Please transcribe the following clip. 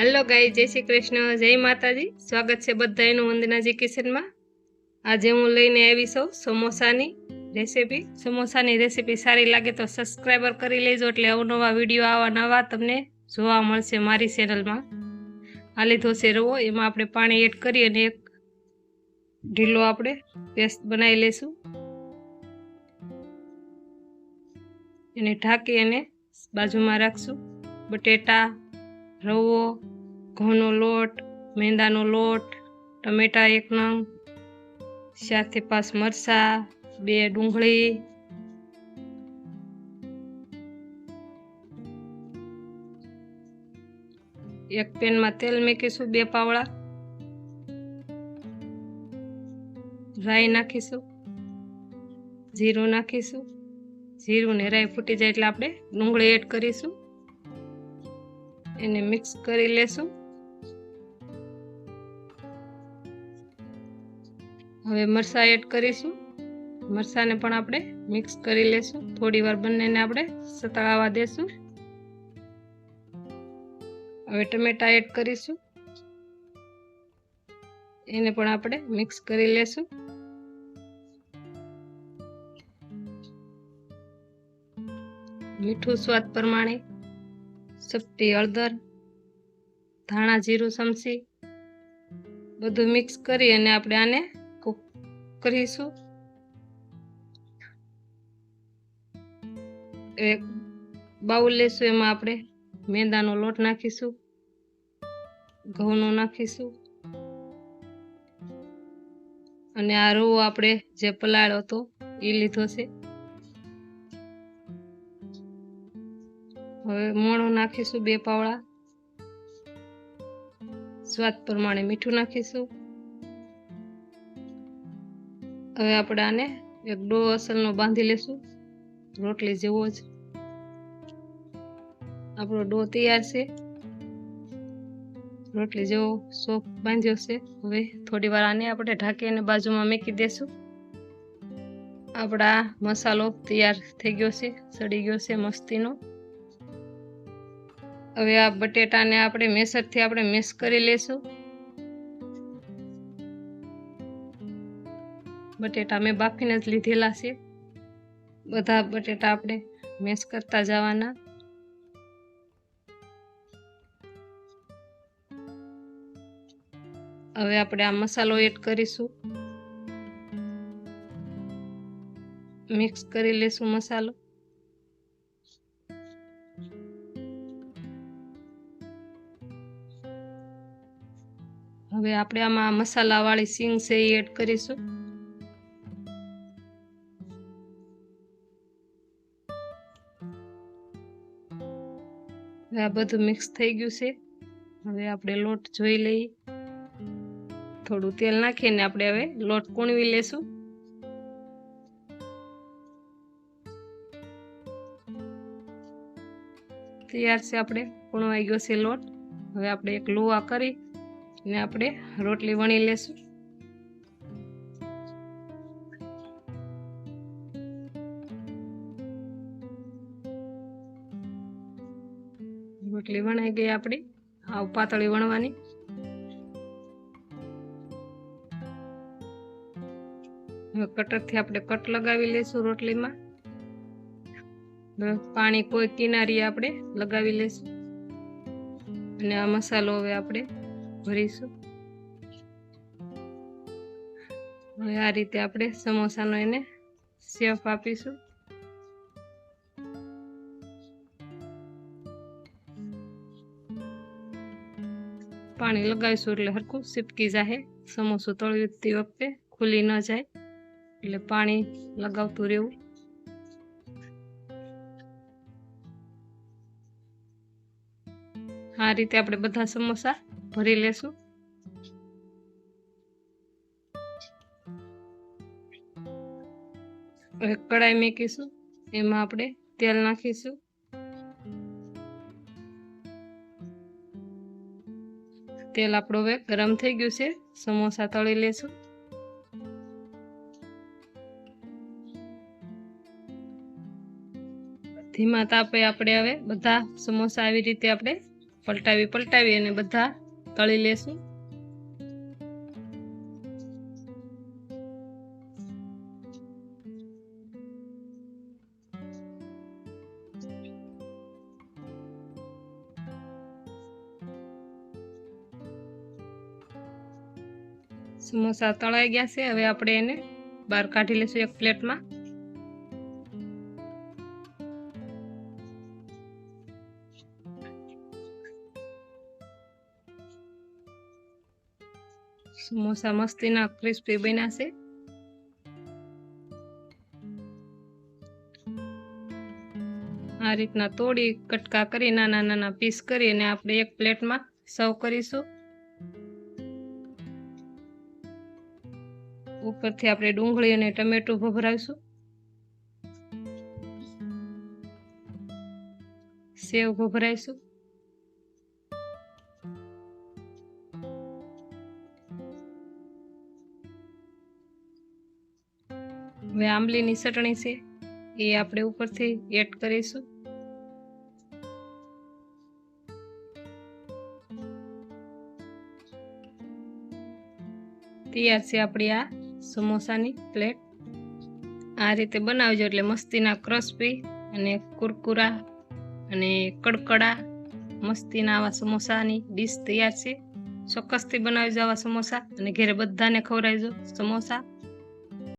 હાલો ગાય જય શ્રી કૃષ્ણ, જય માતાજી. સ્વાગત છે બધાનું વંદનાજી કિચનમાં. આજે હું લઈને આવી છું સમોસાની રેસીપી સમોસાની રેસીપી સારી લાગે તો સબસ્ક્રાઈબર કરી લેજો એટલે અવનવા વીડિયો આવા નવા તમને જોવા મળશે મારી ચેનલમાં આ લીધો રવો, એમાં આપણે પાણી એડ કરી અને એક ઢીલો આપણે પેસ્ટ બનાવી લઈશું એને ઢાંકી અને બાજુમાં રાખશું. બટેટા રવો, ઘઉંનો લોટ, મેંદાનો લોટ, ટમેટા એક નંગ, ચારથી પાંચ મરચાં, બે ડુંગળી. એક પેનમાં તેલ મૂકીશું, બે પાવડા. રાઈ નાખીશું, જીરું નાખીશું. જીરું ને રાઈ ફૂટી જાય એટલે આપણે ડુંગળી એડ કરીશું. એને મિક્સ કરી લેશું. હવે મરસા એડ કરીશું. મરસાને પણ આપણે મિક્સ કરી લેશું. થોડી વાર બંનેને આપણે સતળાવા દેશું. હવે ટમેટા એડ કરીશું. એને પણ આપણે મિક્સ કરી લેશું. મીઠું સ્વાદ પ્રમાણે ચપટી હળદર, ધાણા, જીરું ચમચી બધું મિક્સ કરી અને આપણે આને કૂક કરીશું. એક બાઉલ લેશું, એમાં આપણે મેંદાનો લોટ નાખીશું, ઘઉંનો નાખીશું અને આ રવો આપણે જે પલાળ્યો હતો એ લીધો છે. હવે મોણું નાખીશું બે પાવડા. સ્વાદ પ્રમાણે મીઠું નાખીશું. હવે આપણે આને એક ડો અસલનો બાંધી લેશું. રોટલી જેવો જ. આપણો ડો તૈયાર છે. રોટલી જેવો સોપ બાંધ્યો છે. હવે થોડી વાર આને આપણે ઢાંકી અને બાજુમાં મૂકી દેશું. આપણા મસાલો તૈયાર થઈ ગયો છે, સડી ગયો છે, મસ્તીનો. હવે આ બટેટાને આપણે મેસરથી આપણે મેસ કરી લેશું. બટેટા મેં બાફીને જ લીધેલા છે. બધા બટેટા આપણે મેસ કરતા જવાના. હવે આપણે આ મસાલો એડ કરીશું. મિક્સ કરી લેશું મસાલો. હવે આપણે આમાં મસાલાવાળી સિંગ છે એ એડ કરીશું. હવે આ બધું મિક્સ થઈ ગયું છે. હવે આપણે લોટ જોઈ લઈએ. થોડું તેલ નાખીને આપણે હવે લોટ કૂણવી લેશું. તૈયાર છે આપણે, કૂણવાઈ ગયો છે લોટ. હવે આપણે એક લુવા કરી ને આપણે રોટલી વણી લેશું. રોટલી વણાઈ ગઈ આપણી. આવ પાતળી વણવાની. હવે કટરથી આપણે કટ લગાવી લેશું રોટલીમાં. પાણી કોઈ કિનારી આપણે લગાવી લેશું. અને આ મસાલો હવે આપણે ભરીશું હવે આ રીતે આપણે સમોસાનો એને શેફ આપીશું પાણી લગાવીશું એટલે હરખું સીપકી જાહે સમોસું તળતી વખતે ખુલી ન જાય એટલે પાણી લગાવતું રહેવું આ રીતે આપણે બધા સમોસા ભરી લેશું? એક કડાઈ મૂકીશું, એમાં આપણે તેલ નાખીશું. તેલ આપણું હવે ગરમ થઈ ગયું છે, સમોસા તળી લેશું. ધીમા તાપે આપણે હવે બધા સમોસા આવી રીતે આપણે પલટાવી પલટાવી અને બધા તળી લેશું. સમોસા તળાઈ ગયા છે. હવે આપણે એને બહાર કાઢી લઈશું એક પ્લેટમાં. સમોસા મસ્તીના ક્રિસ્પી બન્યા છે. આ રીતના તોડી, કટકા કરી, નાના નાના પીસ કરી અને આપણે એક પ્લેટમાં સર્વ કરીશું. ઉપરથી આપણે ડુંગળી અને ટમેટું ભભરાવીશું સેવ ભભરાઈશું. હવે આંબલીની ચટણી છે, એ આપણે ઉપરથી એડ કરીશું. તૈયાર છે આપણી આ સમોસાની પ્લેટ આ રીતે બનાવજો એટલે મસ્તીના ક્રસ્પી અને કુરકુરા અને કડકડા મસ્તીના આવા સમોસાની ડીશ તૈયાર છે. ચોક્કસથી બનાવજો આવા સમોસા અને ઘરે બધાને ખવડાવજો. સમોસા